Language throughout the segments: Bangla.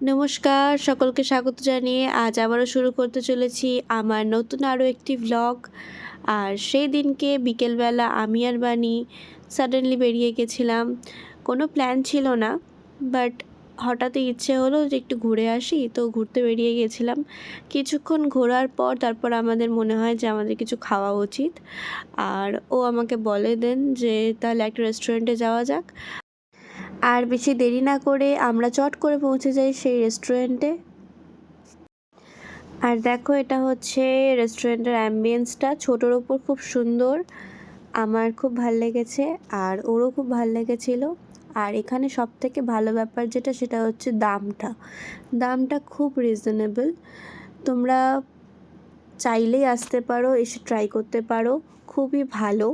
নমস্কার, সকলকে স্বাগত জানিয়ে আজ আবারও শুরু করতে চলেছি আমার নতুন আরও একটি ভ্লগ আর সেই দিনকে বিকেলবেলা আমি আর বানি সাডেনলি বেরিয়ে গেছিলাম। কোনো প্ল্যান ছিল না বাট হঠাৎই ইচ্ছে হলো যে একটু ঘুরে আসি, তো ঘুরতে বেরিয়ে গেছিলাম। কিছুক্ষণ ঘোরার পর তারপর আমাদের মনে হয় যে আমাদের কিছু খাওয়া উচিত। আর ও আমাকে বলে দেন যে তাহলে একটা রেস্টুরেন্টে যাওয়া যাক। আর বেশি দেরি না করে আমরা চট করে পৌঁছে যাই সেই রেস্টুরেন্টে আর দেখো এটা হচ্ছে রেস্টুরেন্টের অ্যাম্বিয়েন্সটা ছোটোর ওপর খুব সুন্দর। আমার খুব ভালো লেগেছে আর ওরও খুব ভালো লেগেছিল। আর এখানে সব থেকে ভালো ব্যাপার যেটা, সেটা হচ্ছে দামটা। দামটা খুব রিজনেবল তোমরা চাইলেই আসতে পারো, এসে ট্রাই করতে পারো। খুবই ভালো।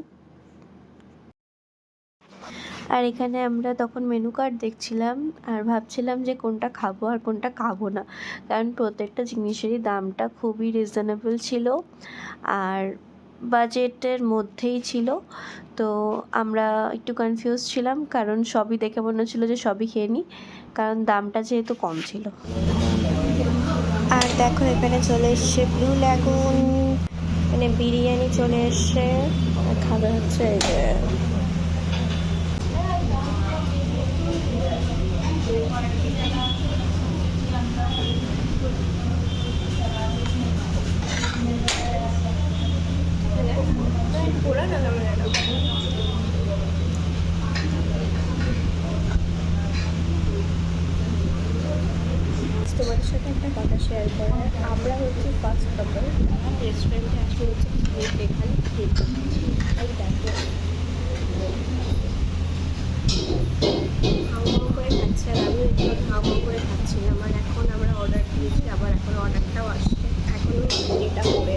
আর এখানে আমরা তখন মেনু কার্ড দেখছিলাম আর ভাবছিলাম যে কোনটা খাব আর কোনটা খাব না। কারণ প্রত্যেকটা জিনিসেরই দামটা খুবই রিজনেবল ছিল আর বাজেটের মধ্যেই ছিল। তো আমরা একটু কনফিউজ ছিলাম কারণ সবই দেখে মনে হচ্ছিল যে সবই খেয়ে নিই কারণ দামটা যেহেতু কম ছিল। আর দেখো, এখানে চলে এসছে ব্লু ল্যাগুন মানে বিরিয়ানি চলে এসছে। খাবার হচ্ছে এই যে তোমাদের সাথে একটা কথা শেয়ার করার। আমরা হচ্ছে ফার্স্ট কাপল রেস্টুরেন্টে আসলে হচ্ছে ফুড এখানে খেতে এই দেখো। আর আমি একটু এখন আমরা অর্ডার দিয়েছি, আবার এখন অর্ডারটাও আসছে। এটা পরে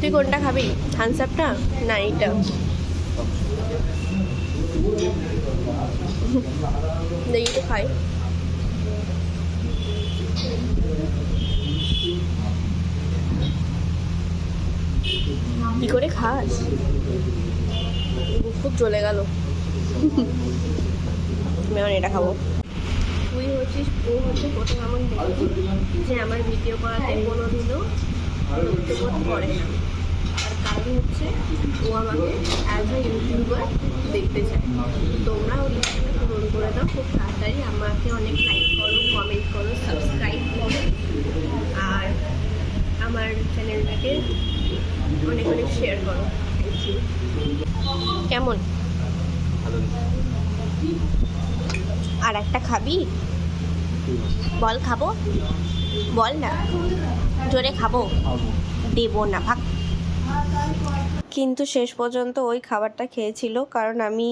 তুই কোনটা খাবি? থামস আপটা না এইটা? দেখি তো খাই। কি করে খাস? খুব জ্বলে গেল। আমি এখন এটা খাব। তুই হচ্ছিস ও হচ্ছে প্রথম এমন যে আমার ভিডিও করাতে কোনোদিনও লজ্জাবোধ করে না। আর কারণ হচ্ছে ও আমাকে অ্যাজ এ ইউটিউবার দেখতে চায়। তোমরা ওর ইচ্ছাটা পূরণ করে দাও খুব তাড়াতাড়ি আমাকে অনেক লাইক করো কমেন্ট করো সাবস্ক্রাইব করো। আর আমার চ্যানেলটাকে অনেক অনেক শেয়ার করো। কেমন? আর একটা খাবি? বল খাব? বল না। জোরে খাব? দেবো না ভাগ। কিন্তু শেষ পর্যন্ত ওই খাবারটা খেয়েছিল কারণ আমি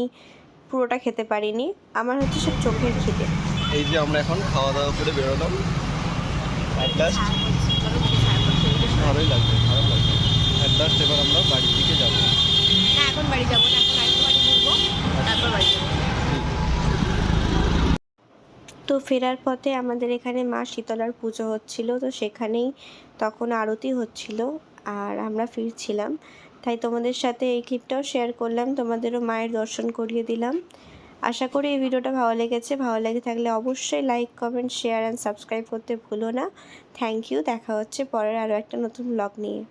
পুরোটা খেতে পারিনি। আমার হচ্ছে সব চোখের খেতে এই যে আমরা এখন খাওয়া দাওয়া করে বেরোলাম। ভালোই লাগবে অ্যাট লাস্ট এবার আমরা বাড়ির দিকে যাব না এখন বাড়ি যাব তো ফেরার পথে আমাদের এখানে মা শীতলার পুজো হচ্ছিল, তো সেখানেই তখন আরতি হচ্ছিল আর আমরা ফিরছিলাম। তাই তোমাদের সাথে এই ক্লিপটাও শেয়ার করলাম, তোমাদেরও মায়ের দর্শন করিয়ে দিলাম। আশা করি এই ভিডিওটা ভালো লেগেছে। ভালো লেগে থাকলে অবশ্যই like comment share and subscribe করতে ভুলো না। থ্যাংক ইউ দেখা হচ্ছে পরের আরও একটা নতুন ব্লগ নিয়ে।